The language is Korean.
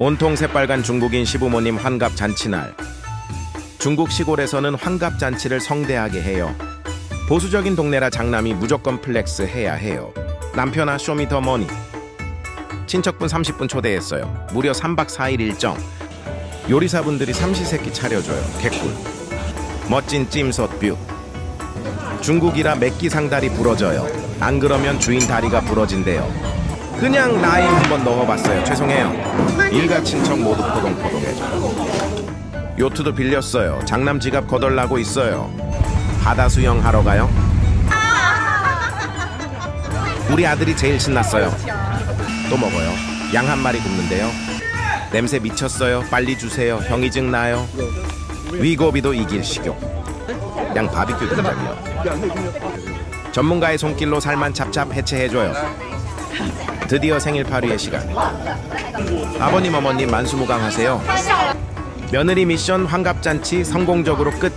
온통 새빨간 중국인 시부모님 환갑 잔치날. 중국 시골에서는 환갑 잔치를 성대하게 해요. 보수적인 동네라 장남이 무조건 플렉스 해야 해요. 남편아 쇼미더머니. 친척분 30분 초대했어요. 무려 3박 4일 일정. 요리사분들이 삼시세끼 차려줘요. 개꿀. 멋진 찜솥 뷰. 중국이라 맥기 상다리 부러져요. 안 그러면 주인 다리가 부러진대요. 그냥 라임 한번 넣어봤어요. 죄송해요. 일가 친척 모두 포동포동해져요. 요트도 빌렸어요. 장남 지갑 거덜나고 있어요. 바다 수영 하러 가요? 우리 아들이 제일 신났어요. 또 먹어요. 양 한 마리 굽는데요. 냄새 미쳤어요. 빨리 주세요. 형이 증 나요. 위고비도 이길 식욕. 양 바비큐 동작이요. 전문가의 손길로 살만 찹찹 해체해줘요. 드디어 생일 파리의 시간. 아버님 어머님 만수무강하세요. 며느리 미션 환갑잔치 성공적으로 끝.